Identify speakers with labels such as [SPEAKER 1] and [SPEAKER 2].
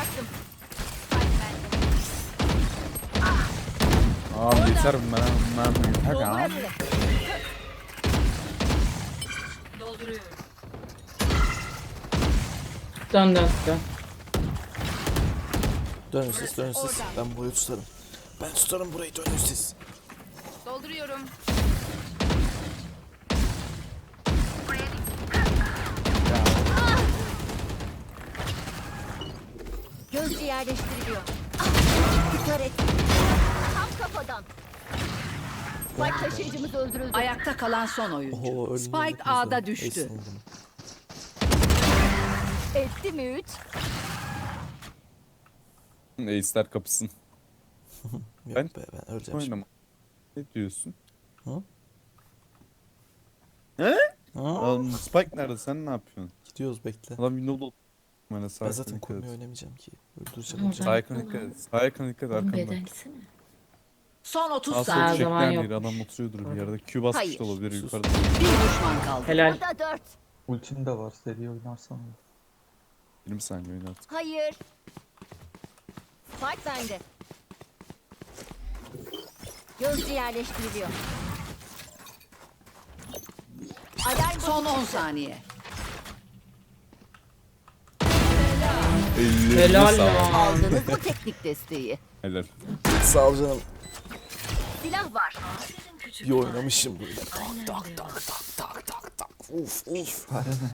[SPEAKER 1] bıraktım. Abi yeter mi ben ben yeter ya. Dolduruyorum.
[SPEAKER 2] Dön dön dön.
[SPEAKER 3] Dönün siz dönün siz. Ben burayı tutarım. Ben tutarım burayı dönün siz.
[SPEAKER 4] Dolduruyorum.
[SPEAKER 5] Yerleştiriliyor. Dikkat et. Tam kafadan. Spike taşıyıcımız öldürüldü.
[SPEAKER 6] Ayakta kalan son oyuncu.
[SPEAKER 3] Ölüm
[SPEAKER 6] Spike A'da düştü.
[SPEAKER 3] Ace'ini vurdum.
[SPEAKER 5] Etti mi üç?
[SPEAKER 1] Ace'ler kapısın.
[SPEAKER 3] Yok
[SPEAKER 1] Ben-
[SPEAKER 3] be ben öleceğim şimdi.
[SPEAKER 1] Oynama. Ne diyorsun?
[SPEAKER 3] Ha?
[SPEAKER 1] Oğlum Spike nerede? Sen ne yapıyorsun?
[SPEAKER 3] Gidiyoruz bekle.
[SPEAKER 1] Adam Windows'da Bana
[SPEAKER 3] Ben zaten
[SPEAKER 1] et.
[SPEAKER 3] oynamayacağım ki. Öldüreceğim
[SPEAKER 1] yakın dikkat et. Dikkat et
[SPEAKER 2] gitsene.
[SPEAKER 6] Son 30
[SPEAKER 1] Sağ sol
[SPEAKER 2] Her
[SPEAKER 6] saniye.
[SPEAKER 2] zaman
[SPEAKER 1] çekler değil.
[SPEAKER 2] yokmuş.
[SPEAKER 1] Adam oturuyordur bir yerde. Q basmış da olabilir
[SPEAKER 3] Sus.
[SPEAKER 1] yukarıda.
[SPEAKER 6] Bir düşman kaldı.
[SPEAKER 2] Helal.
[SPEAKER 5] Burada dört.
[SPEAKER 7] Ultim de var seri oynarsan.
[SPEAKER 1] 20 saniye oyna artık.
[SPEAKER 5] Hayır. Spike bende. Gözcü yerleştiriliyor. Alarm
[SPEAKER 6] Son 10 saniye.
[SPEAKER 1] Ellerine
[SPEAKER 2] Helal
[SPEAKER 1] sağlık.
[SPEAKER 2] ya.
[SPEAKER 5] aldınız mı teknik desteği?
[SPEAKER 1] Helal.
[SPEAKER 3] Sağ ol canım.
[SPEAKER 5] Silah var.
[SPEAKER 3] Bir oynamışım böyle. Tak tak tak tak tak tak. Uf uf.